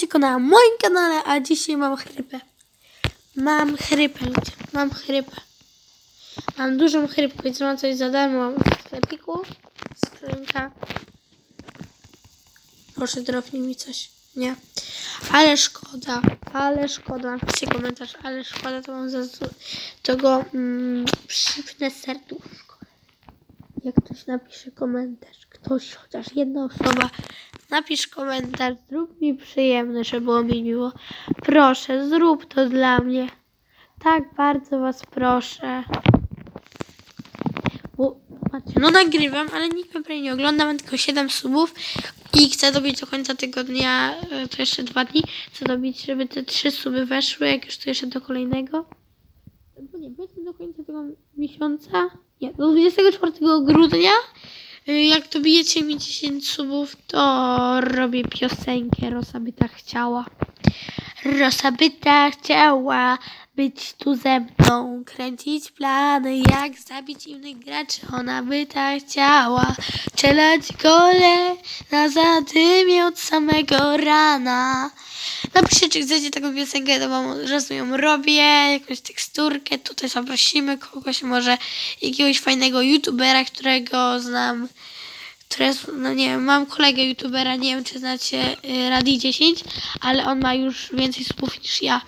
Tylko na moim kanale, a dzisiaj mam chrypę. Mam chrypę, ludzie. Mam chrypę. Mam dużą chrypkę, więc mam coś za darmo w sklepiku. Skrzynka. Proszę, dropnij mi coś. Nie. Ale szkoda, ale szkoda. Napiszcie komentarz, ale szkoda, to mam za to go mm, przypnę serduszko. Jak ktoś napisze komentarz, ktoś, chociaż jedna osoba, napisz komentarz, zrób mi przyjemne, żeby było mi miło. Proszę, zrób to dla mnie. Tak bardzo was proszę. Bo, no nagrywam, ale nikt mnie prawie nie ogląda, mam tylko 7 subów i chcę dobić do końca tygodnia, e, to jeszcze dwa dni, chcę dobić, żeby te 3 suby weszły, jak już to jeszcze do kolejnego. Bo nie, powiedzmy do końca tego miesiąca, nie, do 24 grudnia, y, jak dobijecie mi 10 subów, to robię piosenkę Rosa by tak chciała. Rosa by tak chciała być tu ze mną, kręcić plany, jak zabić innych graczy. Ona by tak chciała strzelać gole na zadymie od samego rana. Napiszcie, czy chcecie taką piosenkę, to wam od razu ją robię, jakąś teksturkę. Tutaj zaprosimy kogoś, może jakiegoś fajnego youtubera, którego znam które, no nie wiem, mam kolegę youtubera, nie wiem czy znacie y, Radi 10, ale on ma już więcej subów niż ja,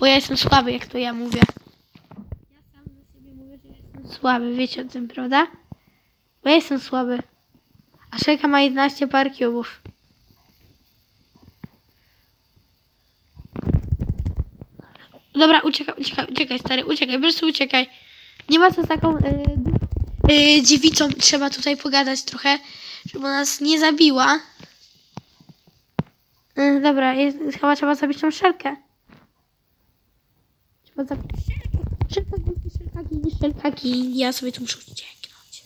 bo ja jestem słaby, jak to ja mówię. Ja sam do siebie mówię, że jestem słaby, wiecie o tym, prawda? Bo ja jestem słaby. A Szelka ma 11 par cubów. Dobra, uciekaj, uciekaj, uciekaj, stary, uciekaj, po prostu uciekaj. Nie ma co z taką y, y, dziewicą, trzeba tutaj pogadać trochę, żeby nas nie zabiła. Y, dobra, jest, chyba trzeba zabić tą szelkę. Trzeba zabić szelkę. Szelka gini, szelka gini, szelka gini. Ja sobie tu muszę ucieknąć.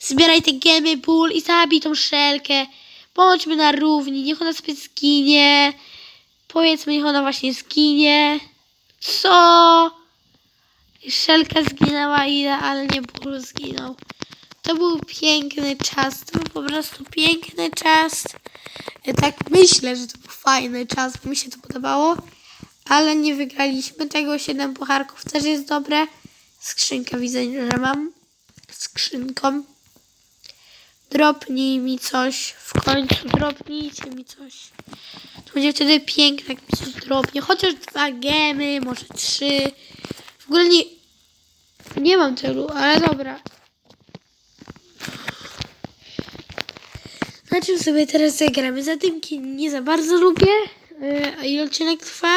Zbieraj te gemy, ból i zabij tą szelkę. Bądźmy na równi, niech ona sobie zginie. Powiedzmy, niech ona właśnie zginie. Co? Szelka zginęła idealnie, ból zginął. To był piękny czas, to był po prostu piękny czas. Tak myślę, że to był fajny czas, bo mi się to podobało. Ale nie wygraliśmy tego. 7 pucharków też jest dobre. Skrzynkę widzę, że mam. Skrzynką. Dropnij mi coś. W końcu dropnijcie mi coś. To będzie wtedy piękne, jak mi coś dropnie. Chociaż dwa gemy, może trzy. W ogóle nie, nie mam tylu, ale dobra. Na czym sobie teraz zagramy? Zadymki nie za bardzo lubię. Yy, A ile odcinek trwa?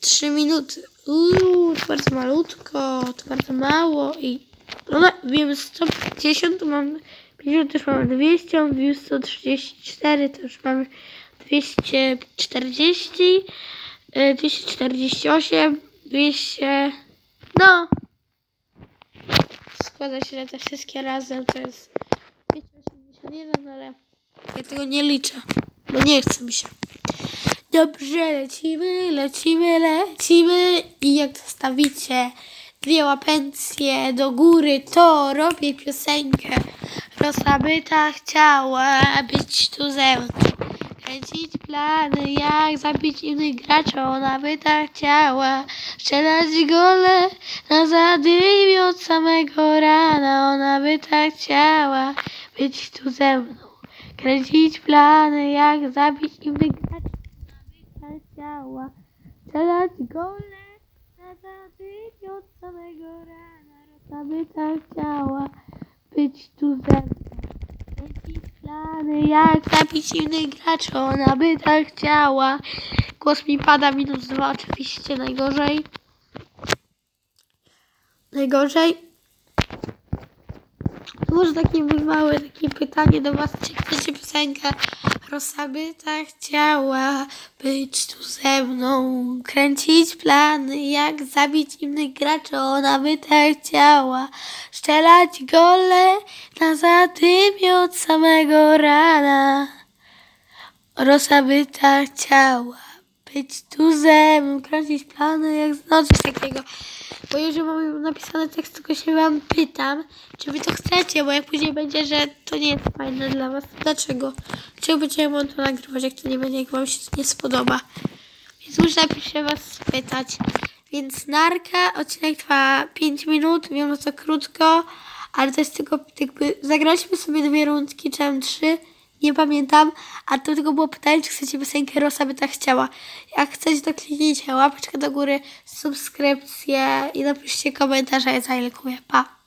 3 minuty. Uuu, to bardzo malutko, to bardzo mało i no, wiem 150, to mam 50, to już mam 200, mam 234, to już mam 240, yy, 248, 200, no. Składa się te wszystkie razem, to jest 281, ale ja tego nie liczę, bo nie chce mi się. Dobrze, lecimy, lecimy, lecimy i jak zostawicie dwie łapencje do góry, to robię piosenkę. Rosa by ta chciała być tu ze mną. Kręcić plany, jak zabić innych graczy, ona by tak chciała. Strzelać gole na zadymie od samego rana, ona by tak chciała być tu ze mną. Kręcić plany, jak zabić innych graczy, ona by tak chciała. Strzelać gole na zadymie od samego rana, ona by tak chciała być tu ze mną. Plany, jak zabić innych graczy, ona by tak chciała. Głos mi pada, minus dwa oczywiście, najgorzej. Najgorzej. Może takie małe takie pytanie do was, czy chcecie piosenkę? Rosa by tak chciała być tu ze mną, kręcić plany, jak zabić innych graczy, ona by tak chciała. Strzelać gole na zadymie od samego rana. Rosa by tak chciała być tuzem, kręcić plany, jak no coś takiego. Bo już mam napisany tekst, tylko się wam pytam, czy wy to chcecie, bo jak później będzie, że to nie jest fajne dla was, dlaczego? Dlaczego będziemy wam to nagrywać, jak to nie będzie, jak wam się to nie spodoba? Więc muszę się was spytać. Więc narka, odcinek trwa 5 minut, wiem, że to krótko, ale to jest tylko jakby, zagraliśmy sobie dwie rundki, czy trzy, nie pamiętam, a to tylko było pytanie, czy chcecie piosenkę Rosa by tak chciała. Jak chcecie, to kliknijcie łapeczkę do góry, subskrypcję i napiszcie komentarz, a ja zajlikuję. Pa!